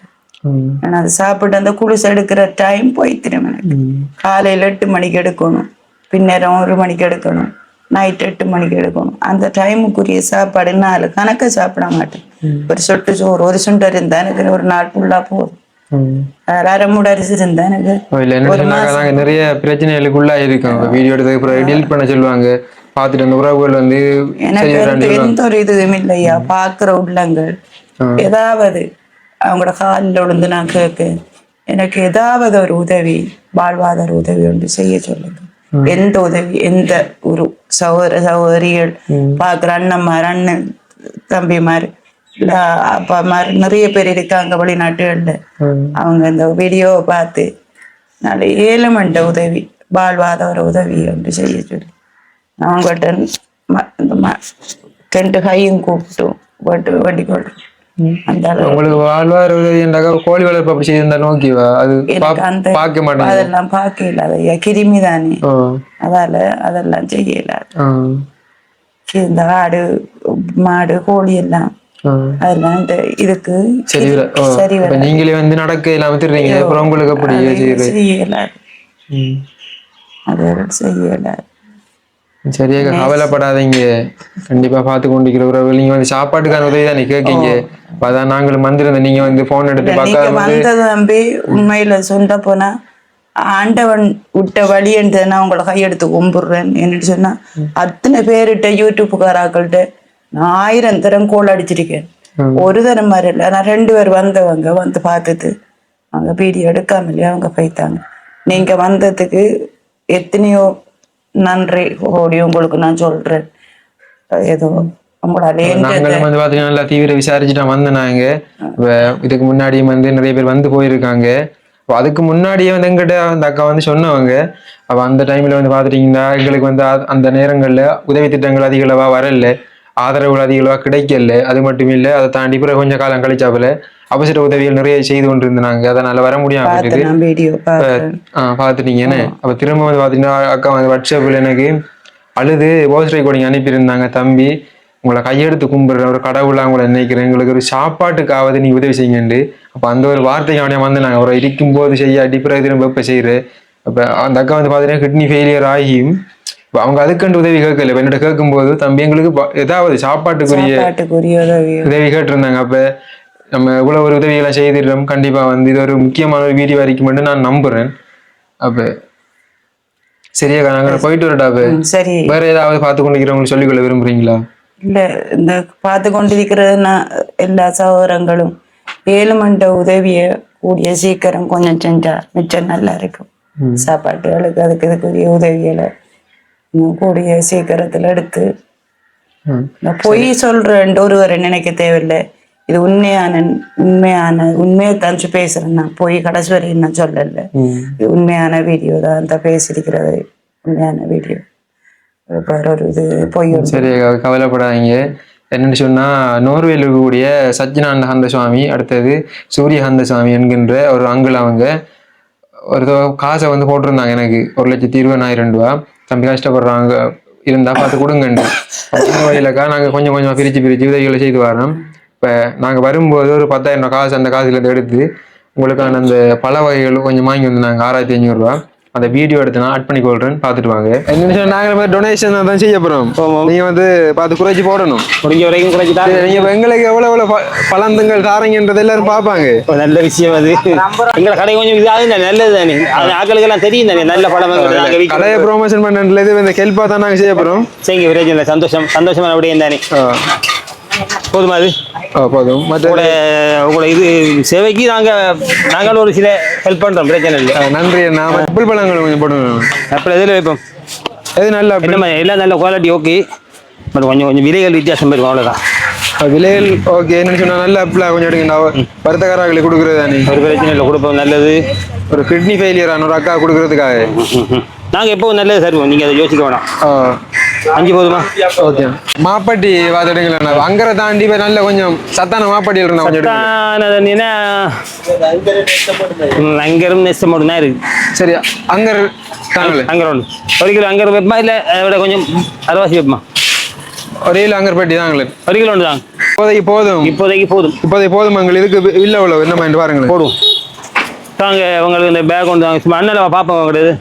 Speaker 2: நான் அதை சாப்பிட்டு அந்த குளிசை எடுக்கிற டைம் போய்த்திரும் எனக்கு.
Speaker 1: ம்.
Speaker 2: காலையில எட்டு மணிக்கு எடுக்கணும். பின்னேரம் ஒரு மணிக்கு எடுக்கணும். நைட் எட்டு மணிக்கு எடுக்கணும். அந்த டைமுக்குரிய சாப்பாடு நாலு கணக்க சாப்பிட மாட்டேன். ஒரு சொட்டு சோறு ஒரு சுண்டர் இருந்தா எனக்கு ஒரு நாள் ஃபுல்லா போதும்.
Speaker 1: ம்.
Speaker 2: அதுல அரை மூட அரிசி இருந்தா எனக்கு
Speaker 1: நிறைய பிரச்சனைகளுக்குள்ளா இருக்கோம். வீடியோ எடுத்ததுக்கு டெலிட் பண்ண சொல்லுவாங்க. பார்த்துட்டு அந்த உறவுகள் வந்து
Speaker 2: எனக்கு எந்த- ஒரு இதுவும் இல்லையா பாக்குற உள்ளங்கள். ஏதாவது அவங்களோட காலில் விழுந்து நான் கேட்க எனக்கு ஏதாவது ஒரு உதவி வாழ்வாதார உதவி ஒன்று செய்ய சொல்லுங்க. எந்த உதவி எந்த ஒரு சகோதர சகோதரிகள் பாக்குற அண்ணன்மார் அண்ணன் தம்பிமார் இல்ல அப்பாமார் நிறைய பேர் இருக்காங்க வெளிநாட்டுகள்ல. அவங்க இந்த வீடியோவை பார்த்து நல்ல ஏழுமண்ட உதவி வாழ்வாதார உதவி ஒன்று செய்ய சொல்லி. ம- ரெண்டு கையும் கூப்பிட்டு போட்டு வண்டி அளவு
Speaker 1: உங்களுக்கு வாழ்வார உதவிண்டாக்கா கோழி வளர்ப்பு அப்படி செய்திருந்தா நோக்கிவா அது பார்க்க மாட்டேங்க
Speaker 2: அதெல்லாம் பார்க்க இல்லாத ஐயா கிருமி தானே அதால அதெல்லாம் செய்ய இல்லாது இந்த ஆடு மாடு கோழி எல்லாம். அதெல்லாம் இந்த இதுக்கு
Speaker 1: சரி நீங்களே வந்து நடக்க இல்லாம திருறீங்க அப்புறம் உங்களுக்கு அப்படி செய்யுது
Speaker 2: செய்ய இல்லாது
Speaker 1: ம்.
Speaker 2: அது செய்ய இல்லாது
Speaker 1: சரியாக கவலைப்படாதீங்க. கண்டிப்பா பார்த்து கொண்டிருக்கிற உறவுகள். நீங்க வந்து சாப்பாட்டுக்கான உதவி தான் கேட்கீங்க. அதான் நாங்களும் வந்திருந்தோம். நீங்க வந்து போன் எடுத்து வந்து
Speaker 2: வந்தது நம்பி உண்மையில சொல்ல போனா ஆண்டவன் விட்ட வழி என்று நான் உங்களை கையெடுத்து கும்பிடுறேன் என்னன்னு சொன்னா அத்தனை பேர்கிட்ட யூடியூப்புக்காராக்கள்கிட்ட நான் ஆயிரம் தரம் கோல் அடிச்சிருக்கேன். ஒரு தரம் மாதிரி இல்லை. நான் ரெண்டு பேர் வந்தவங்க வந்து பார்த்துட்டு அவங்க வீடியோ எடுக்காமலே அவங்க போய்த்தாங்க நீங்க வந்ததுக்கு எத்தனையோ நன்றி ஓடி உங்களுக்கு நான் சொல்றேன். ஏதோ
Speaker 1: நாங்களும் வந்து பாத்தீங்கன்னா நல்லா தீவிர விசாரிச்சுட்டா வந்தோம் நாங்க இதுக்கு முன்னாடியும் வந்து நிறைய பேர் வந்து போயிருக்காங்க. அதுக்கு முன்னாடியே வந்து எங்கிட்ட அந்த அக்கா வந்து சொன்னவங்க அப்ப அந்த டைம்ல வந்து பாத்துட்டீங்கன்னா எங்களுக்கு வந்து அந்த நேரங்கள்ல உதவி திட்டங்கள் அதிக அளவா வரல. ஆதரவுகள் அதிக அளவா கிடைக்கல. அது மட்டும் இல்ல அதை தாண்டி பிறகு கொஞ்ச காலம் கழிச்சாப்புல அவசர உதவிகள் நிறைய செய்து கொண்டு இருந்தாங்க அதனால வர முடியாம போயிட்டு
Speaker 2: பார்த்து நான் வீடியோ பார்த்தேன்
Speaker 1: ஆ பாத்துட்டீங்கன்னு அப்ப திரும்ப வந்து பாத்தீங்கன்னா அக்கா வந்து வாட்ஸ்அப்ல எனக்கு அழுது வாய்ஸ் ரெக்கார்டிங் அனுப்பியிருந்தாங்க தம்பி. உங்களை கையெடுத்து கும்பிடுற ஒரு கடவுளா உங்களை நினைக்கிறேன். எங்களுக்கு ஒரு சாப்பாட்டுக்காவது நீ உதவி செய்யுங்கண்டு. அப்ப அந்த ஒரு வார்த்தைக்கு அவனே வந்து நாங்க ஒரு இருக்கும்போது செய்ய அடிப்பிறகு திரும்ப இப்ப செய்யறேன் அப்ப அந்த அக்கா வந்து பாத்தீங்கன்னா கிட்னி ஃபெயிலியர் ஆகியும். இப்ப அவங்க அதுக்கண்டு உதவி கேட்கல இப்ப என்னோட கேட்கும்போது தம்பி எங்களுக்கு ஏதாவது சாப்பாட்டுக்குரிய
Speaker 2: பாட்டுக்குரிய உதவி.
Speaker 1: கேட்டிருந்தாங்க. அப்ப நம்ம இவ்வளவு ஒரு உதவிகளை செய்திடுறோம். கண்டிப்பா வந்து இது ஒரு முக்கியமான ஒரு வீடியோ வரைக்கும் மட்டும் நான் நம்புறேன். அப்ப சரியா நாங்க போயிட்டு
Speaker 2: ம், சரி.
Speaker 1: வேற ஏதாவது பார்த்து கொண்டிருக்கிறவங்களுக்கு சொல்லிக்கொள்ள விரும்புறீங்களா?
Speaker 2: இல்ல இந்த பார்த்து கொண்டிருக்கிறது நான் எல்லா சகோதரங்களும் ஏழு மண்ட உதவிய கூடிய சீக்கிரம் கொஞ்சம் செஞ்சா மிச்சம் நல்லா இருக்கும். சாப்பாட்டுகளுக்கு அதுக்கு இதுக்குரிய உதவிகளை கூடிய சீக்கிரத்துல எடுத்து. பொய் சொல்றேன் ஒருவரை நினைக்க தேவையில்லை. இது உண்மையான உண்மையான உண்மையை தனிச்சு பேசுறேன் நான். பொய் கடைசி வரையும் நான் சொல்லல. இது உண்மையான வீடியோ தான். இந்த பேசியிருக்கிறது உண்மையான வீடியோ. வேற ஒரு இது பொய்.
Speaker 1: சரி கவலைப்படாதீங்க. என்னன்னு சொன்னா நோர்வேல இருக்கக்கூடிய சச்சினானந்த ஹந்த சுவாமி அடுத்தது சூரிய ஹந்த சுவாமி என்கின்ற ஒரு அங்கிள் அவங்க. ஒரு காசை வந்து போட்டிருந்தாங்க எனக்கு. ஒரு லட்சத்தி இருபதாயிரம் ரூபா தம்பி கஷ்டப்படுறாங்க இருந்தா பார்த்து கொடுங்கண்டு. இந்த நாங்கள் கொஞ்சம் கொஞ்சமாக பிரித்து பிரித்து உதவிகளை செய்து வரோம். இப்போ நாங்கள் வரும்போது ஒரு பத்தாயிரம் காசு அந்த காசுலேருந்து எடுத்து உங்களுக்கான அந்த பல வகைகள் கொஞ்சம் வாங்கி வந்தாங்க ஆறாயிரத்தி ஐநூறு அந்த வீடியோ எடுத்து நான் ஆட் பண்ணி கொள்றேன் பார்த்துட்டு வாங்க. என்ன சொன்னா, நாங்க டொனேஷன் தான் செய்ய போறோம். நீங்க வந்து பார்த்து குறைச்சி போடணும்.
Speaker 3: முடிஞ்ச வரைக்கும் குறைச்சிட்டா
Speaker 1: சரி, நீங்க இப்ப எங்களுக்கு எவ்வளவு எவ்வளவு ப- பழந்தங்கள் தாரீங்கன்றது எல்லாரும் பார்ப்பாங்க.
Speaker 3: நல்ல விஷயம் அது. எங்களை கடை கொஞ்சம் இதாக நல்லது தானே. அது ஆக்களுக்கு எல்லாம் தெரியும் தானே நல்ல படம் நாங்கள் வீட்டு
Speaker 1: கடையை ப்ரொமோஷன் இது இந்த ஹெல்ப்பா தான் நாங்க செய்ய போறோம்.
Speaker 3: செய்யுங்க பிரச்சனை இல்லை சந்தோஷம் சந்தோஷமான அப்படியே தானே. போதுமா அது? உங்களோட இது சேவைக்கு நாங்க நாங்கள் ஒரு சில ஹெல்ப் பண்றோம் பிரச்சனை இல்லை.
Speaker 1: நன்றி நான் புல் பழங்கள் கொஞ்சம் போடணும்
Speaker 3: அப்புறம் எதில் வைப்போம்?
Speaker 1: எது நல்லா
Speaker 3: எல்லாம் நல்ல குவாலிட்டி ஓகே பட் கொஞ்சம் கொஞ்சம் விலைகள் வித்தியாசம் இருக்கும் அவ்வளோதான்
Speaker 1: விலைகள் ஓகே என்னன்னு சொன்னா நல்ல அப்பிளா கொஞ்சம் எடுங்க நான் வருத்தக்காரர்களுக்கு கொடுக்குறது தானே
Speaker 3: ஒரு பிரச்சனை இல்லை கொடுப்போம் நல்லது.
Speaker 1: ஒரு கிட்னி ஃபெயிலியர் ஆன ஒரு அக்கா கொடுக்கறதுக்காக.
Speaker 3: நாங்கள் எப்பவும் நல்லது தருவோம் நீங்கள் அதை யோசிக்க வேணாம்.
Speaker 1: ஆ,
Speaker 3: அஞ்சு போதுமா?
Speaker 1: ஓகே. மாப்பட்டி பார்த்துடுங்களா அங்கரை தாண்டி இப்ப நல்ல கொஞ்சம் சத்தான மாப்பட்டியில் இருந்தா கொஞ்சம்
Speaker 3: அங்கரும் நெஸ்ட் மட்டும் தான் இருக்கு.
Speaker 1: சரி அங்கர்
Speaker 3: அங்கர் ஒன்று ஒரு கிலோ அங்கர் வைப்பமா இல்லை விட கொஞ்சம் அரைவாசி வைப்பமா
Speaker 1: ஒரே அங்கர் பெட்டி தாங்களே
Speaker 3: ஒரு கிலோ ஒன்று தான்
Speaker 1: இப்போதைக்கு போதும்.
Speaker 3: இப்போதைக்கு போதும்.
Speaker 1: இப்போதைக்கு போதும் எங்களுக்கு இதுக்கு இல்ல அவ்வளவு. என்ன மாதிரி பாருங்களேன்.
Speaker 3: போடுவோம். தாங்க உங்களுக்கு இந்த பேக் ஒன்று தாங்க சும்மா அண்ணன் பார்ப்போம் உங்களுக்கு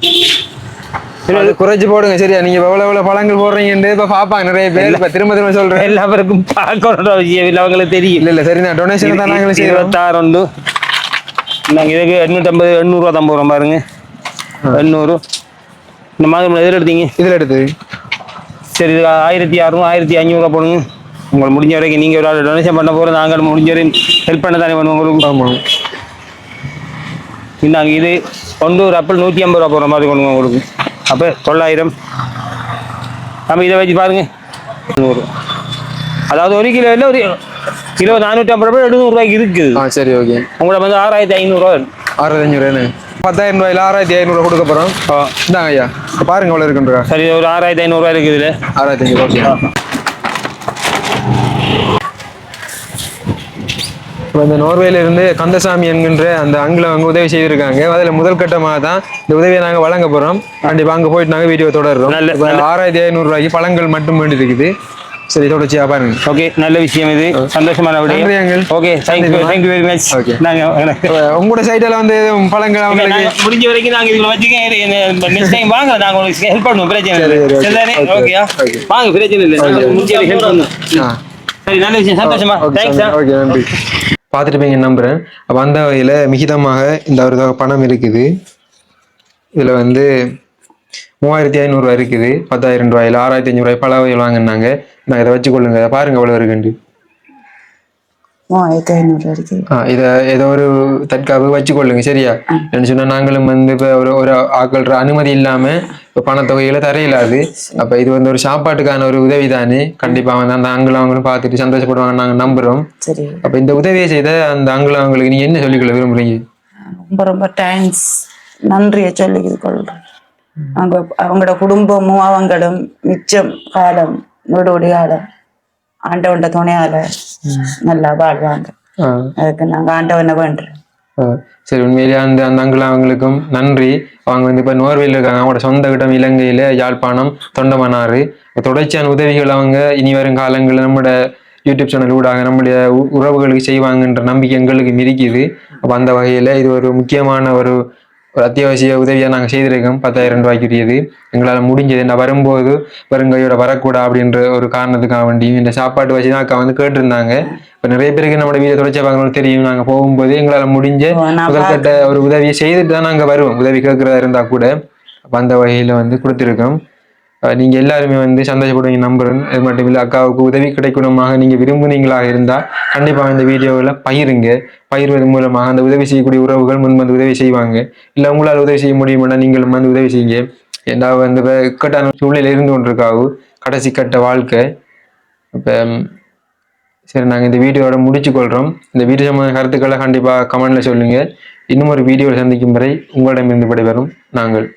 Speaker 1: அது குறைச்சு போடுங்க சரியா? நீங்க எவ்வளவு எவ்வளவு பழங்கள் போடுறீங்கன்னு இப்ப பாப்பாங்க நிறைய பேர். இப்ப திரும்ப திரும்ப சொல்றேன்.
Speaker 3: எல்லாருக்கும் பார்க்கணும் அவசியம் இல்லை அவங்களுக்கு தெரியும்.
Speaker 1: இல்ல இல்ல சரி நான் டொனேஷன் தான் நாங்களும்
Speaker 3: இருபத்தாறு உண்டு நாங்கள் இதுக்கு எண்ணூற்றம்பது எண்ணூறுவா தம்பது ரூபா பாருங்க. எண்ணூறு. இந்த மாதிரி எதில் எடுத்தீங்க?
Speaker 1: இதுல எடுத்து.
Speaker 3: சரி இது ஆயிரத்தி அறுநூறு ஆயிரத்தி ஐநூறுரூவா போடுங்க. உங்களுக்கு முடிஞ்ச வரைக்கும் நீங்கள் ஒரு ஆள் டொனேஷன் பண்ண போகிறோம் நாங்கள் முடிஞ்ச வரைக்கும் ஹெல்ப் பண்ண தானே பண்ணுவோம் உங்களுக்கு.
Speaker 1: ஆமா.
Speaker 3: இந்தாங்க இது கொண்டு ஒரு ஆப்பிள் நூற்றி ஐம்பது ரூபா போடுற மாதிரி கொண்டு உங்களுக்கு. அப்போ தொள்ளாயிரம். நம்ம இதை வச்சு பாருங்க. நூறு. அதாவது ஒரு கிலோ இல்லை ஒரு கிலோ நானூற்றி ஐம்பது ரூபாய் எழுநூறுவாய்க்கு இருக்குது.
Speaker 1: ஆ சரி ஓகே.
Speaker 3: உங்களை வந்து ஆறாயிரத்தி ஐநூறுரூவா
Speaker 1: ஆறாயிரத்தி அஞ்சூறு பத்தாயிரம் ரூபாயில ஆறாயிரத்தி ஐநூறு கொடுக்க போறோம். இந்தாங்க ஐயா. பாருங்க எவ்வளவு இருக்குன்றா
Speaker 3: சரி ஒரு ஆறாயிரத்தி ஐநூறுரூவா இருக்குது இதில்.
Speaker 1: ஆறாயிரத்தி அஞ்சூறு இப்போ இந்த நோர்வேல இருந்து கந்தசாமி என்கின்ற அந்த அங்கில அவங்க உதவி செய்திருக்காங்க. அதுல முதல் கட்டமாக தான் இந்த உதவியை நாங்க வழங்க போறோம். கண்டிப்பா அங்க போயிட்டு நாங்க வீடியோ தொடர்றோம். ஆறாயிரத்தி ஐநூறு ரூபாய்க்கு பழங்கள் மட்டும் வேண்டி இருக்குது சரி தொடர்ச்சியா பாருங்க.
Speaker 3: ஓகே நல்ல விஷயம் இது. சந்தோஷமான விடயம். Okay thank you. Thank you very much
Speaker 1: Okay.
Speaker 3: நாங்க எனக்கு-
Speaker 1: இப்ப உங்களோட சைடுல வந்து பழங்கள் அவங்களுக்கு
Speaker 3: முடிஞ்ச வரைக்கும் நாங்க இதுல வச்சுக்க நெக்ஸ்ட் டைம் வாங்க நாங்க உங்களுக்கு ஹெல்ப் பண்ணுவோம். பிரச்சனை இல்லை. ஓகேயா. வாங்க பிரச்சனை இல்லை. முடிஞ்ச ஹெல்ப் பண்ணுவோம். சரி நல்ல விஷயம். சந்தோஷமா.
Speaker 1: ஓகே,
Speaker 3: தேங்க்ஸ்
Speaker 1: ஓகே நன்றி. பார்த்துருப்பீங்க நம்புகிறேன் அப்போ அந்த வகையில் மிகிதமாக இந்த ஒரு தொகை பணம் இருக்குது. இதில் வந்து மூவாயிரத்தி ஐநூறுரூவா இருக்குது. பத்தாயிரம் ரூபாயில் ஆறாயிரத்தி ஐநூறுரூவாய் பல வகையில் வாங்கினாங்க. நான் இதை வச்சுக்கொள்ளுங்க. கொள்ளுங்க பாருங்கள் எவ்வளோ இருக்குண்டு
Speaker 2: மூவாயிரத்தி ஐநூறு வரைக்கும்
Speaker 1: ஆ இதை ஏதோ ஒரு தற்காப்பு வச்சுக்கொள்ளுங்க சரியா என்ன சொன்னால் நாங்களும் வந்து இப்போ ஒரு ஒரு ஆக்கள்ற அனுமதி இல்லாமல் இப்போ பணத்தொகைகளை தர இயலாது அப்போ இது வந்து ஒரு சாப்பாட்டுக்கான ஒரு உதவி தானே கண்டிப்பாக வந்து அந்த ஆங்கிலம் அவங்களும் பார்த்துட்டு சந்தோஷப்படுவாங்க நாங்கள் நம்புகிறோம்
Speaker 2: சரி
Speaker 1: அப்ப இந்த உதவியை செய்த அந்த ஆங்கிலம் அவங்களுக்கு நீங்க என்ன சொல்லிக்கொள்ள விரும்புறீங்க
Speaker 2: ரொம்ப ரொம்ப தேங்க்ஸ் நன்றியை சொல்லி கொள்றேன் அவங்க அவங்களோட குடும்பமும் அவங்களும் மிச்சம் காலம் நொடுவடி காலம் ஆண்டவன்ட துணையால நல்லா வாழ்வாங்க. அதுக்கு நாங்க ஆண்டவனை வேண்டுறோம்.
Speaker 1: சரி உண்மையிலேயே அந்த அந்த ஆங்கிலம் அவங்களுக்கும் நன்றி. அவங்க வந்து இப்போ நோர்வேல இருக்காங்க. அவங்களோட சொந்த இடம் இலங்கையில யாழ்ப்பாணம் தொண்டமனாறு தொடர்ச்சியான உதவிகள் அவங்க இனி வரும் காலங்களில் நம்மளோட யூடியூப் சேனல் ஊடாக நம்முடைய உறவுகளுக்கு செய்வாங்கன்ற நம்பிக்கை எங்களுக்கு இருக்குது அப்போ அந்த வகையில் இது ஒரு முக்கியமான ஒரு ஒரு அத்தியாவசிய உதவியாக நாங்கள் செய்திருக்கோம். பத்தாயிரம் ரூபாய்க்குரியது எங்களால் முடிஞ்சது. நான் வரும்போது வருங்கையோட வரக்கூடா அப்படின்ற ஒரு காரணத்துக்காக வேண்டியும் இந்த சாப்பாட்டு வச்சு தான் அக்கா வந்து கேட்டிருந்தாங்க. இப்போ நிறைய பேருக்கு நம்மளோட வீடியோ தொடர்ச்சியாக பார்க்கணும் தெரியும். நாங்கள் போகும்போது எங்களால் முடிஞ்ச முதல்கட்ட ஒரு உதவியை செய்துட்டு தான் நாங்கள் வருவோம். உதவி கேட்குறதா இருந்தால் கூட. அந்த வகையில் வந்து கொடுத்துருக்கோம். நீங்கள் நீங்க எல்லாருமே வந்து சந்தோஷப்படுவீங்க நம்புறேன். அது மட்டும் இல்லை அக்காவுக்கு உதவி கிடைக்கணுமாக நீங்க விரும்புனீங்களாக இருந்தால் கண்டிப்பாக இந்த வீடியோவில் பயிருங்க பயிர்வது மூலமாக அந்த உதவி செய்யக்கூடிய உறவுகள் முன் வந்து உதவி செய்வாங்க. இல்லை உங்களால் உதவி செய்ய முடியுமானா நீங்களும் வந்து உதவி செய்யுங்க. ஏன்னா வந்து இக்கட்டான சூழ்நிலை இருந்து கொண்டிருக்காவும் கடைசி கட்ட வாழ்க்கை. இப்போ சரி நாங்கள் இந்த வீடியோவோட முடிச்சு கொள்கிறோம் இந்த வீடியோ சம்பந்த கருத்துக்களை கண்டிப்பாக கமெண்ட்ல சொல்லுங்க. இன்னும் ஒரு வீடியோவில் சந்திக்கும் வரை உங்களிடமிருந்து விடைபெறும் நாங்கள்.